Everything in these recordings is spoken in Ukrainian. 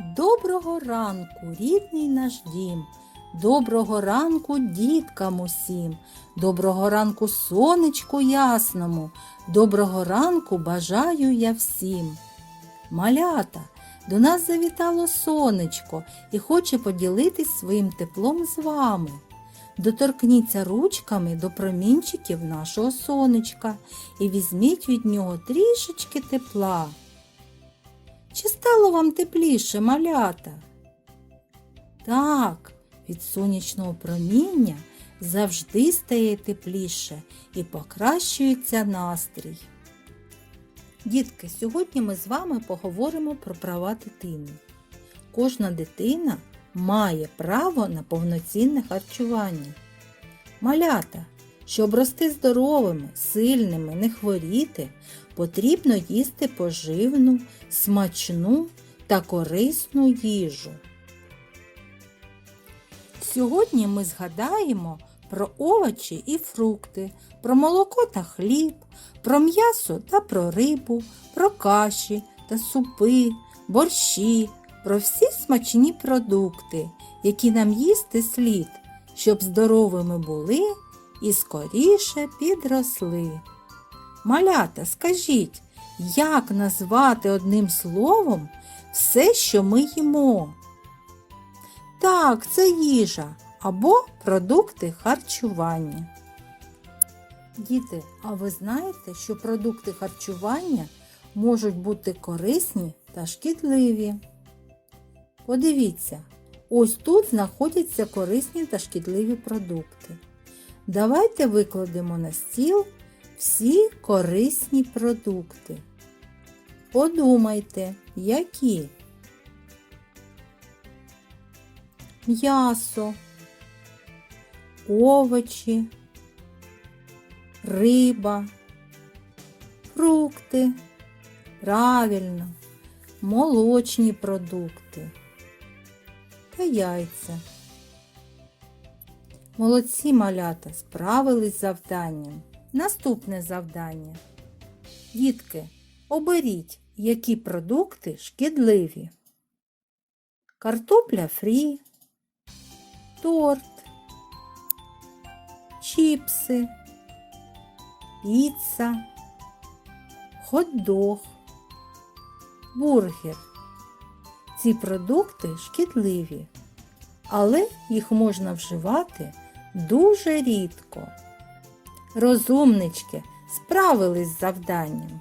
Доброго ранку, рідний наш дім. Доброго ранку діткам усім. Доброго ранку сонечку ясному. Доброго ранку бажаю я всім. Малята, до нас завітало сонечко і хоче поділитись своїм теплом з вами. Доторкніться ручками до промінчиків нашого сонечка і візьміть від нього трішечки тепла. Чи стало вам тепліше, малята? Так, від сонячного проміння завжди стає тепліше і покращується настрій. Дітки, сьогодні ми з вами поговоримо про права дитини. Кожна дитина має право на повноцінне харчування. Малята, щоб рости здоровими, сильними, не хворіти, потрібно їсти поживну, смачну та корисну їжу. Сьогодні ми згадаємо про овочі і фрукти, про молоко та хліб, про м'ясо та про рибу, про каші та супи, борщі, про всі смачні продукти, які нам їсти слід, щоб здоровими були і скоріше підросли. Малята, скажіть, як назвати одним словом все, що ми їмо? Так, це їжа або продукти харчування. Діти, а ви знаєте, що продукти харчування можуть бути корисні та шкідливі? Подивіться, ось тут знаходяться корисні та шкідливі продукти. Давайте викладемо на стіл всі корисні продукти. Подумайте, які? М'ясо, овочі, риба, фрукти, правильно, молочні продукти та яйця. Молодці малята справились з завданням. Наступне завдання. Дітки, оберіть, які продукти шкідливі. Картопля фрі, торт, чіпси, піца, хот-дог, бургер. Ці продукти шкідливі, але їх можна вживати дуже рідко. Розумнички справились з завданням.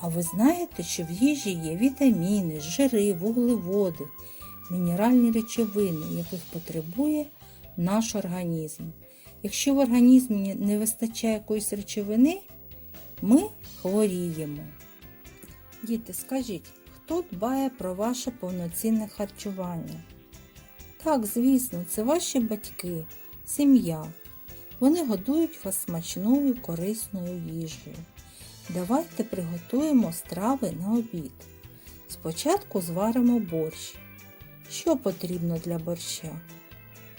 А ви знаєте, що в їжі є вітаміни, жири, вуглеводи, мінеральні речовини, яких потребує наш організм. Якщо в організмі не вистачає якоїсь речовини, ми хворіємо. Діти, скажіть, хто дбає про ваше повноцінне харчування? Так, звісно, це ваші батьки, сім'я. Вони годують вас смачною корисною їжею. Давайте приготуємо страви на обід. Спочатку зваримо борщ. Що потрібно для борща?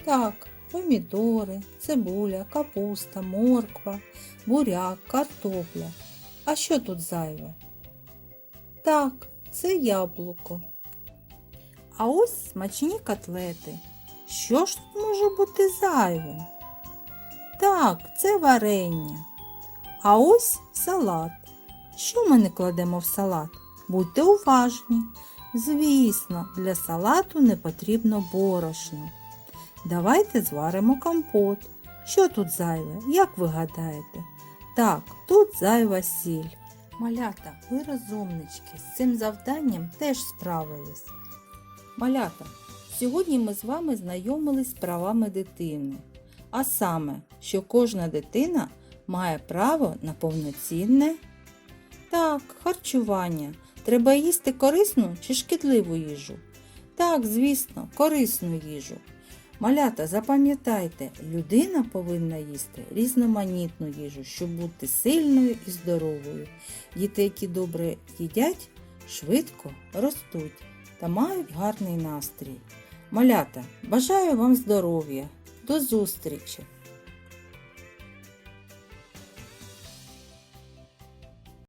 Так, помідори, цибуля, капуста, морква, буряк, картопля. А що тут зайве? Так, це яблуко. А ось смачні котлети. Що ж тут може бути зайвим? Так, це варення. А ось салат. Що ми не кладемо в салат? Будьте уважні. Звісно, для салату не потрібно борошно. Давайте зваримо компот. Що тут зайве? Як ви гадаєте? Так, тут зайва сіль. Малята, ви розумнички, з цим завданням теж справились. Малята, сьогодні ми з вами знайомились з правами дитини. А саме, що кожна дитина має право на повноцінне так, харчування. Треба їсти корисну чи шкідливу їжу? Так, звісно, корисну їжу. Малята, запам'ятайте, людина повинна їсти різноманітну їжу, щоб бути сильною і здоровою. Діти, які добре їдять, швидко ростуть та мають гарний настрій. Малята, бажаю вам здоров'я. До зустрічі!